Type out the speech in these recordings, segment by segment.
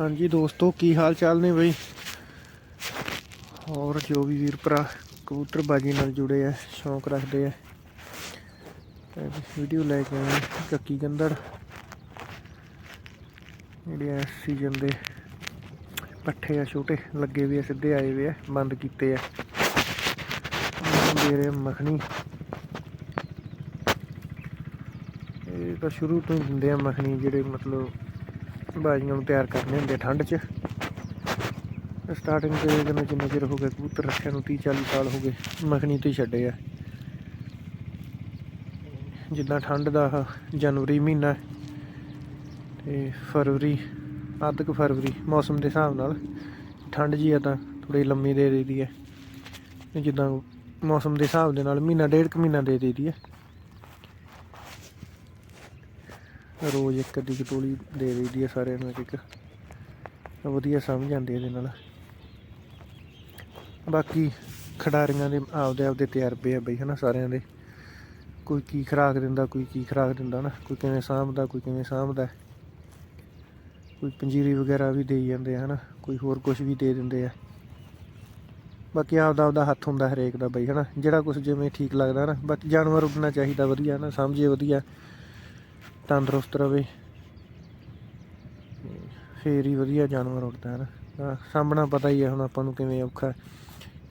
ਹਾਂਜੀ ਦੋਸਤੋ, ਕੀ ਹਾਲ ਚਾਲ ਨੇ ਬਈ? ਹੋਰ ਜੋ ਵੀ ਵੀਰ ਭਰਾ ਕਬੂਤਰਬਾਜੀ ਨਾਲ ਜੁੜੇ ਆ, ਸ਼ੌਂਕ ਰੱਖਦੇ ਆ। ਤੇ ਵੀਡੀਓ ਲੈ ਕੇ ਆਏ ਕੱਕੀ ਗੰਦੜ। ਜਿਹੜੇ ਸੀਜ਼ਨ ਦੇ ਪੱਠੇ ਆ ਛੋਟੇ, ਲੱਗੇ ਵੀ ਆ, ਸਿੱਧੇ ਆਏ ਵੀ ਆ, ਬੰਦ ਕੀਤੇ ਆ। ਦੇ ਰਹੇ ਮੱਖਣੀ। ਇਹ ਤਾਂ ਸ਼ੁਰੂ ਤੋਂ ਹੀ ਦਿੰਦੇ ਆ ਮੱਖਣੀ ਜਿਹੜੇ ਮਤਲਬ ਬਾਜੀਆਂ ਨੂੰ ਤਿਆਰ ਕਰਨੇ ਹੁੰਦੇ ਠੰਡ 'ਚ। ਸਟਾਰਟਿੰਗ ਤੇ ਜਿੰਨਾ ਜਿੰਨਾ ਚਿਰ ਹੋ ਗਿਆ ਕਬੂਤਰ ਰੱਖਿਆ ਨੂੰ 30 40 ਸਾਲ ਹੋ ਗਏ, ਮੱਖਣੀ 'ਤੇ ਛੱਡੇ ਆ। ਜਿੱਦਾਂ ਠੰਡ ਦਾ ਜਨਵਰੀ ਮਹੀਨਾ ਹੈ ਤੇ ਫਰਵਰੀ ਅੱਧ ਕੁ ਫਰਵਰੀ ਮੌਸਮ ਦੇ ਹਿਸਾਬ ਨਾਲ ਠੰਡ ਜੀ ਆ ਤਾਂ ਥੋੜੀ ਲੰਮੀ ਦੇ ਦੇਈਦੀ ਹੈ। ਤੇ ਜਿੱਦਾਂ ਮੌਸਮ ਦੇ ਹਿਸਾਬ ਦੇ ਨਾਲ ਮਹੀਨਾ, ਡੇਢ ਕੁ ਮਹੀਨਾ ਦੇ ਦੇਈਦੀ ਹੈ। ਰੋਜ਼ ਇੱਕ ਅੱਧੀ ਕਟੋਲੀ ਦੇ ਦਈਦੀ ਹੈ ਸਾਰਿਆਂ ਨੂੰ ਇੱਕ ਇੱਕ ਵਧੀਆ ਸਮਝ ਆਉਂਦੀ ਇਹਦੇ ਨਾਲ। ਬਾਕੀ ਖਿਡਾਰੀਆਂ ਦੇ ਆਪਦੇ ਆਪਦੇ ਤਜਰਬੇ ਆ ਬਈ, ਹਨਾ, ਸਾਰਿਆਂ ਦੇ। ਕੋਈ ਕੀ ਖਰਾਕ ਦਿੰਦਾ, ਕੋਈ ਕੀ ਖਰਾਕ ਦਿੰਦਾ ਨਾ ਕੋਈ ਕਿਵੇਂ ਸਾਂਭਦਾ, ਕੋਈ ਕਿਵੇਂ ਸਾਂਭਦਾ। ਕੋਈ ਪੰਜੀਰੀ ਵਗੈਰਾ ਵੀ ਦੇਈ ਜਾਂਦੇ ਆ, ਹਨਾ। ਕੋਈ ਹੋਰ ਕੁਝ ਵੀ ਦੇ ਦਿੰਦੇ ਆ। ਬਾਕੀ ਆਪਦਾ ਆਪਦਾ ਹੱਥ ਹੁੰਦਾ ਹਰੇਕ ਦਾ ਬਈ, ਹਨਾ। ਜਿਹੜਾ ਕੁਝ ਜਿਵੇਂ ਠੀਕ ਲੱਗਦਾ ਨਾ ਬਾਕੀ ਜਾਨਵਰ ਉੱਡਣਾ ਚਾਹੀਦਾ, ਵਧੀਆ ਨਾ ਸਮਝੇ ਵਧੀਆ। ਤੰਦਰੁਸਤ ਰਵੇ। ਫੇਰ ਹੀ ਵਧੀਆ ਜਾਨਵਰ ਉੱਡਦਾ ਹੈ ਨਾ। ਸਾਹਮਣਾ ਪਤਾ ਹੀ ਹੈ ਹੁਣ ਆਪਾਂ ਨੂੰ ਕਿਵੇਂ ਔਖਾ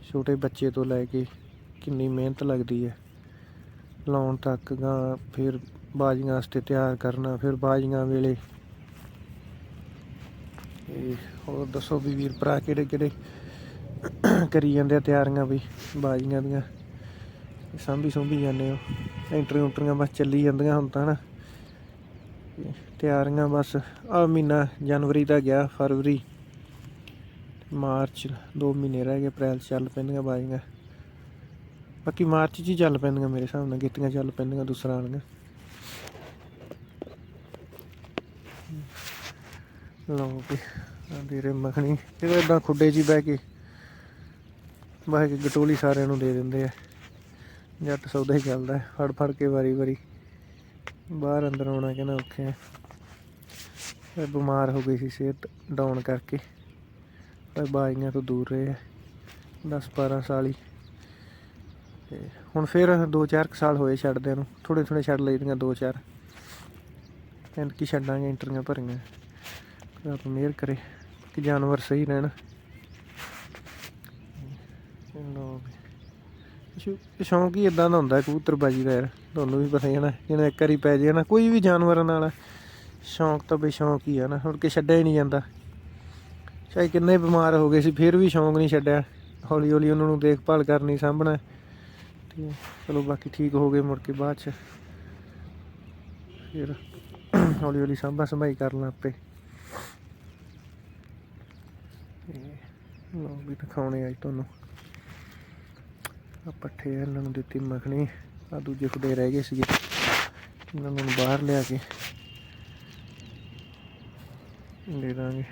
ਛੋਟੇ ਬੱਚੇ ਤੋਂ ਲੈ ਕੇ ਕਿੰਨੀ ਮਿਹਨਤ ਲੱਗਦੀ ਹੈ। ਲਾਉਣ ਤੱਕ ਗਾ ਫਿਰ ਬਾਜੀਆਂ ਵਾਸਤੇ ਤਿਆਰ ਕਰਨਾ, ਫਿਰ ਬਾਜੀਆਂ ਵੇਲੇ। ਇਹ ਹੋਰ ਦੱਸੋ ਵੀ ਵੀਰ ਭਰਾ ਕਿਹੜੇ ਕਿਹੜੇ ਕਰੀ ਜਾਂਦੇ ਆ ਤਿਆਰੀਆਂ ਵੀ ਬਾਜੀਆਂ ਦੀਆਂ? ਸਾਂਭੀ ਸੁੰਭੀ ਜਾਂਦੇ ਹੋ। ਐਂਟਰੀ ਉਂਟਰੀਆਂ ਬਸ ਚੱਲੀ ਜਾਂਦੀਆਂ ਹੁਣ ਤਾਂ ਨਾ। ਤਿਆਰੀਆਂ ਬਸ। ਆ ਮਹੀਨਾ ਜਨਵਰੀ ਦਾ ਗਿਆ, ਫਰਵਰੀ। ਮਾਰਚ 2 ਮਹੀਨੇ ਰਹਿ ਗਏ, ਅਪ੍ਰੈਲ 'ਚ ਚੱਲ ਪੈਂਦੀਆਂ ਬਾਜੀਆਂ। ਬਾਕੀ ਮਾਰਚ 'ਚ ਹੀ ਚੱਲ ਪੈਂਦੀਆਂ ਮੇਰੇ ਹਿਸਾਬ ਨਾਲ, ਗਿੱਤੀਆਂ ਚੱਲ ਪੈਂਦੀਆਂ ਦੂਸਰਾ ਵਾਲੀਆਂ। ਲਓ ਵੀ ਆਹ ਦੇ ਰੇ ਮੱਖਣੀ। ਇਹ ਇਦਾਂ ਖੁੱਡੇ 'ਚ ਹੀ ਬਹਿ ਕੇ ਬਹਿ ਕੇ ਗਟੋਲੀ ਸਾਰਿਆਂ ਨੂੰ ਦੇ ਦਿੰਦੇ ਆ। ਜੱਟ ਸੌਦਾ ਹੀ ਚੱਲਦਾ ਫੜ ਫੜ ਕੇ ਵਾਰੀ ਵਾਰੀ ਬਾਹਰ ਅੰਦਰ ਆਉਣਾ ਕਹਿੰਦਾ ਔਖੇ ਆ ਇਹ ਬਿਮਾਰ ਹੋ ਗਈ ਸੀ ਸਿਹਤ ਡਾਊਨ ਕਰਕੇ। ਪਰ ਬਾਈਆਂ ਤੋਂ ਦੂਰ ਰਹੇ ਆ। 10 12 ਸਾਲ ਹੀ। ਤੇ ਹੁਣ ਫਿਰ 2-4 ਸਾਲ ਹੋਏ ਛੱਡਦਿਆਂ ਨੂੰ। ਥੋੜੇ ਥੋੜੇ ਛੱਡ ਲਈਦੀਆਂ 2-4 ਐਂ ਕੀ ਛੱਡਾਂਗੇ, ਇੰਟਰੀਆਂ ਭਰੀਆਂ। ਰੱਬ ਮਿਹਰ ਕਰੇ ਕਿ ਜਾਨਵਰ ਸਹੀ ਰਹਿਣ। ਲਓ ਸ਼ੌਂਕ ਹੀ ਇਦਾਂ ਦਾ ਹੁੰਦਾ ਕਬੂਤਰਬਾਜੀ ਦਾ ਯਾਰ। ਤੁਹਾਨੂੰ ਵੀ ਪਤਾ ਹੀ ਹੈ ਨਾ, ਜਿਹਨੇ ਇੱਕ ਵਾਰੀ ਪੈ ਜੇ ਨਾ, ਕੋਈ ਵੀ ਜਾਨਵਰਾਂ ਨਾਲ, ਸ਼ੌਂਕ ਤਾਂ ਬਈ ਸ਼ੌਂਕ ਹੀ ਆ ਨਾ, ਹੁਣ ਕਿ ਛੱਡਿਆ ਹੀ ਨਹੀਂ ਜਾਂਦਾ। ਚਾਹੇ ਕਿੰਨੇ ਬਿਮਾਰ ਹੋ ਗਏ ਸੀ, ਫਿਰ ਵੀ ਸ਼ੌਂਕ ਨਹੀਂ ਛੱਡਿਆ। ਹੌਲੀ ਹੌਲੀ ਉਹਨਾਂ ਨੂੰ ਦੇਖਭਾਲ ਕਰਨੀ, ਸਾਂਭਣਾ। ਤੇ ਚਲੋ ਬਾਕੀ ਠੀਕ ਹੋ ਗਏ ਮੁੜ ਕੇ ਬਾਅਦ ਚ। ਫਿਰ ਹੌਲੀ ਹੌਲੀ ਸਾਂਭਾ ਸੰਭਾਈ ਕਰਨਾ ਆਪੇ। ਤੇ ਵੀ ਦਿਖਾਉਣੇ ਅੱਜ ਤੁਹਾਨੂੰ। ਆ ਪੱਠੇ ਇਹਨਾਂ ਨੂੰ ਦਿੱਤੀ ਮੱਖਣੀ। ਆ ਦੂਜੇ ਖੁੱਡੇ ਰਹਿ ਗਏ ਸੀਗੇ। ਇਹਨਾਂ ਨੂੰ ਬਾਹਰ ਲਿਆ ਕੇ ਦੇ ਦਾਂਗੇ।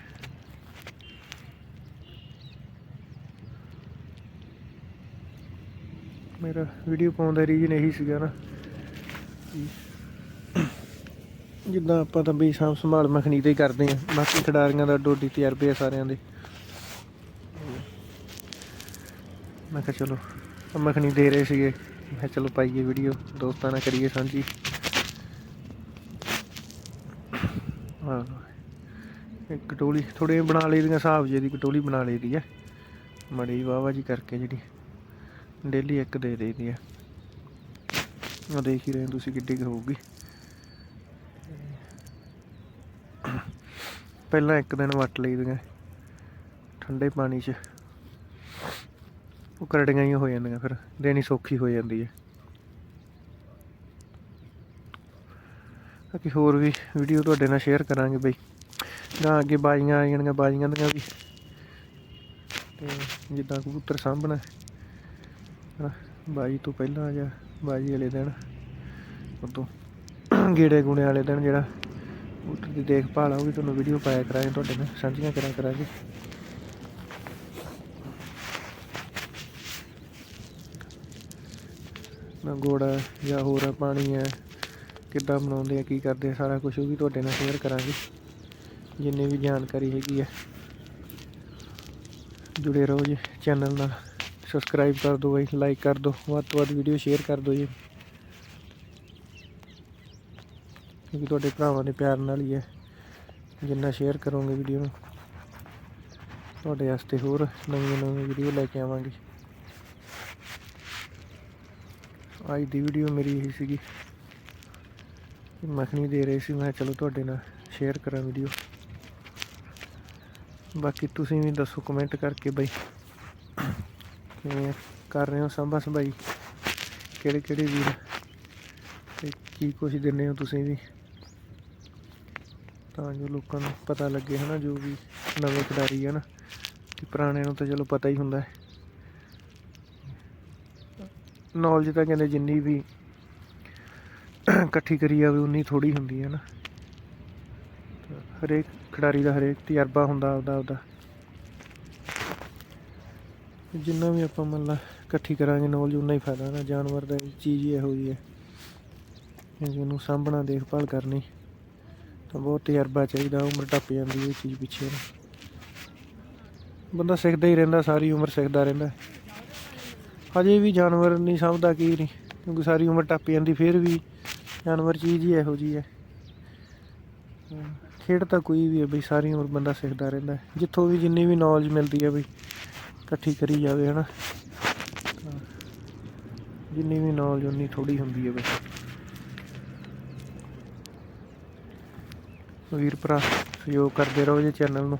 ਮੇਰਾ ਵੀਡੀਓ ਪਾਉਣ ਦਾ ਰੀਜਨ ਇਹੀ ਸੀਗਾ ਨਾ ਜਿੱਦਾਂ ਆਪਾਂ ਤਾਂ ਬਈ ਸਾਂਭ ਸੰਭਾਲ ਮੱਖਣੀ ਤੇ ਹੀ ਕਰਦੇ ਆ ਬਾਕੀ ਖਿਡਾਰੀਆਂ ਦਾ ਡੋਡੀ ਤਜਰਬੇ ਆ ਸਾਰਿਆਂ ਦੇ। ਮੈਂ ਕਿਹਾ ਚਲੋ ਮੱਖਣੀ ਦੇ ਰਹੇ ਸੀਗੇ। ਮੈਂ ਚਲੋ ਪਾਈਏ ਵੀਡੀਓ ਦੋਸਤਾਂ ਨਾਲ ਕਰੀਏ ਸਾਂਝੀ। ਹਾਂ। ਕਟੋਲੀ ਥੋੜੇ ਬਣਾ ਲਈ ਦੀਆਂ, ਹਿਸਾਬ ਜੇ ਦੀ ਕਟੋਲੀ ਬਣਾ ਲਈ ਦੀ ਹੈ। ਮੜੀ ਵਾਵਾ ਜੀ ਕਰਕੇ ਜਿਹੜੀ ਡੇਲੀ ਇੱਕ ਦੇ ਦੇਈਦੀ ਹੈ। ਉਹ ਦੇਖ ਹੀ ਰਹੇ ਤੁਸੀਂ ਕਿੱਡੀ ਕੁ ਹੋਊਗੀ। ਪਹਿਲਾਂ ਇੱਕ ਦਿਨ ਵੱਟ ਲਈ ਦੀਆਂ, ਠੰਡੇ ਪਾਣੀ 'ਚ। ਉਹ ਕਰੜੀਆਂ ਹੀ ਹੋ ਜਾਂਦੀਆਂ ਫਿਰ, ਦੇਣੀ ਸੌਖੀ ਹੋ ਜਾਂਦੀ ਹੈ। ਬਾਕੀ ਹੋਰ ਵੀ ਵੀਡੀਓ ਤੁਹਾਡੇ ਨਾਲ ਸ਼ੇਅਰ ਕਰਾਂਗੇ ਬਈ। ਗਾਂ ਅੱਗੇ ਬਾਜੀਆਂ ਆ ਜਾਣਗੀਆਂ ਬਾਜੀਆਂ ਦੀਆਂ ਵੀ। ਤੇ ਜਿੱਦਾਂ ਕਬੂਤਰ ਸਾਂਭਣਾ। ਹਨਾ, ਬਾਜੀ ਤੋਂ ਪਹਿਲਾਂ ਜਾਂ ਬਾਜੀ ਵਾਲੇ ਦਿਨ, ਉਦੋਂ ਗੇੜੇ ਗੁਣੇ ਵਾਲੇ ਦਿਨ ਜਿਹੜਾ ਕਬੂਤਰ ਦੀ ਦੇਖਭਾਲ ਆ, ਉਹ ਵੀ ਤੁਹਾਨੂੰ ਵੀਡੀਓ ਪਾਇਆ ਕਰਾਂਗੇ, ਤੁਹਾਡੇ ਨਾਲ ਸਾਂਝੀਆਂ ਕਰਾਂ ਕਰਾਂਗੇ। ਗੁੜ ਗੋੜਾ ਜਾਂ ਹੋਰ ਪਾਣੀ ਹੈ, ਕਿੱਦਾਂ ਬਣਾਉਂਦੇ ਆ, ਕੀ ਕਰਦੇ ਆ, ਸਾਰਾ ਕੁਝ ਉਹ ਵੀ ਤੁਹਾਡੇ ਨਾਲ ਸ਼ੇਅਰ ਕਰਾਂਗੇ। ਜਿੰਨੀ ਵੀ ਜਾਣਕਾਰੀ ਹੈਗੀ ਹੈ। ਜੁੜੇ ਰਹੋ ਜੀ ਚੈਨਲ ਨਾਲ। ਸਬਸਕ੍ਰਾਈਬ ਕਰ ਦਿਓ ਬਾਈ ਲਾਈਕ ਕਰ ਦਿਓ, ਵੱਧ ਤੋਂ ਵੱਧ ਵੀਡੀਓ ਸ਼ੇਅਰ ਕਰ ਦਿਓ ਜੀ। ਕਿਉਂਕਿ ਤੁਹਾਡੇ ਭਰਾਵਾਂ ਦੇ ਪਿਆਰ ਨਾਲ ਹੀ ਹੈ, ਜਿੰਨਾ ਸ਼ੇਅਰ ਕਰੋਗੇ ਵੀਡੀਓ ਨੂੰ। ਤੁਹਾਡੇ ਵਾਸਤੇ ਹੋਰ ਨਵੀਆਂ ਨਵੀਆਂ ਵੀਡੀਓ ਲੈ ਕੇ ਆਵਾਂਗੇ। ਅੱਜ ਦੀ ਵੀਡੀਓ ਮੇਰੀ ਇਹ ਸੀਗੀ ਮੱਖਣੀ ਦੇ ਰਹੇ ਸੀ, ਮੈਂ ਚਲੋ ਤੁਹਾਡੇ ਨਾਲ ਸ਼ੇਅਰ ਕਰਾਂ ਵੀਡੀਓ ਬਾਕੀ ਤੁਸੀਂ ਵੀ ਦੱਸੋ ਕਮੈਂਟ ਕਰਕੇ ਬਈ। ਕਿਵੇਂ ਕਰ ਰਹੇ ਹੋ ਸੰਭਾ ਸੰਭਾਈ? ਕਿਹੜੇ ਕਿਹੜੇ ਵੀਰ? ਤੇ ਕੀ ਕੁਛ ਦਿੰਦੇ ਹੋ ਤੁਸੀਂ ਵੀ? ਤਾਂ ਜੋ ਲੋਕਾਂ ਨੂੰ ਪਤਾ ਲੱਗੇ ਹਨਾ, ਜੋ ਵੀ ਨਵੇਂ ਖਿਡਾਰੀ ਹਨ ਕਿ ਪੁਰਾਣੇ ਨੂੰ ਤਾਂ ਚਲੋ ਪਤਾ ਹੀ ਹੁੰਦਾ ਹੈ। ਨੌਲੇਜ ਤਾਂ ਕਹਿੰਦੇ ਜਿੰਨੀ ਵੀ ਇਕੱਠੀ ਕਰੀ ਜਾਵੇ, ਉਨੀ ਥੋੜੀ ਹੁੰਦੀ ਹੈ ਨਾ। ਹਰੇਕ ਖਿਡਾਰੀ ਦਾ ਹਰੇਕ ਤਜਰਬਾ ਹੁੰਦਾ ਆਪਦਾ ਆਪਦਾ। ਜਿੰਨਾ ਵੀ ਆਪਾਂ ਮੰਨ ਲਾ ਇਕੱਠੀ ਕਰਾਂਗੇ ਨੌਲੇਜ ਉਨਾ ਹੀ ਫਾਇਦਾ ਨਾ। ਜਾਨਵਰ ਦਾ ਚੀਜ਼ ਹੀ ਇਹੋ ਜਿਹੀ ਹੈ। ਕਿ ਉਹਨੂੰ ਸਾਂਭਣਾ, ਦੇਖਭਾਲ ਕਰਨੀ ਤਾਂ ਬਹੁਤ ਤਜਰਬਾ ਚਾਹੀਦਾ, ਉਮਰ ਟੱਪ ਜਾਂਦੀ ਇਹ ਚੀਜ਼ ਪਿੱਛੇ। ਬੰਦਾ ਸਿੱਖਦਾ ਹੀ ਰਹਿੰਦਾ, ਸਾਰੀ ਉਮਰ ਸਿੱਖਦਾ ਰਹਿੰਦਾ। ਹਜੇ ਵੀ ਜਾਨਵਰ ਨਹੀਂ ਸਮਝਦਾ ਕੀ ਨਹੀਂ, ਕਿਉਂਕਿ ਸਾਰੀ ਉਮਰ ਟੱਪ ਜਾਂਦੀ, ਫਿਰ ਵੀ ਜਾਨਵਰ ਚੀਜ਼ ਹੀ ਇਹੋ ਜਿਹੀ ਹੈ। ਖੇਡ ਤਾਂ ਕੋਈ ਵੀ ਹੈ ਬਈ, ਸਾਰੀ ਉਮਰ ਬੰਦਾ ਸਿੱਖਦਾ ਰਹਿੰਦਾ ਜਿੱਥੋਂ ਵੀ ਜਿੰਨੀ ਵੀ ਨੌਲੇਜ ਮਿਲਦੀ ਹੈ ਬਈ, ਇਕੱਠੀ ਕਰੀ ਜਾਵੇ, ਹਨਾ। ਤਾਂ ਜਿੰਨੀ ਵੀ ਨੌਲੇਜ ਉਨੀ ਥੋੜੀ ਹੁੰਦੀ ਹੈ ਬਈ। ਵੀਰ ਭਰਾ, ਸਹਿਯੋਗ ਕਰਦੇ ਰਹੋ ਜੇ ਚੈਨਲ ਨੂੰ।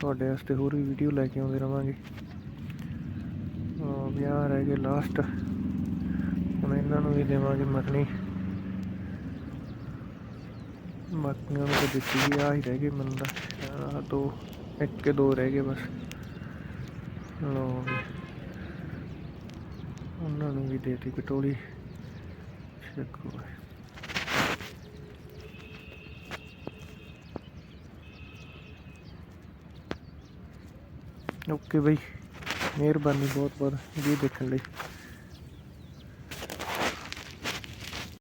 ਤੁਹਾਡੇ ਵਾਸਤੇ ਹੋਰ ਵੀ ਵੀਡੀਓ ਲੈ ਕੇ ਆਉਂਦੇ ਰਵਾਂਗੇ। ਆ ਵਿਆਹ ਰਹਿ ਗਏ ਲਾਸਟ ਹੁਣ ਇਹਨਾਂ ਨੂੰ ਵੀ ਦੇਵਾਂਗੇ ਮੱਖਣੀ। ਬਾਕੀਆਂ ਨੂੰ ਤਾਂ ਦਿੱਤੀ ਵੀ ਆ ਹੀ ਰਹਿ ਗਏ ਮੈਨੂੰ ਦਾ ਦੋ, ਇੱਕ ਕੇ ਦੋ ਰਹਿ ਗਏ ਬਸ। ਲਓ ਉਹਨਾਂ ਨੂੰ ਵੀ ਦੇਤੀ ਕਟੋਲੀ ਛਕੋ ਓਕੇ ਬਈ। ਮਿਹਰਬਾਨੀ ਬਹੁਤ ਬਹੁਤ ਵੀਡੀਓ ਦੇਖਣ ਲਈ।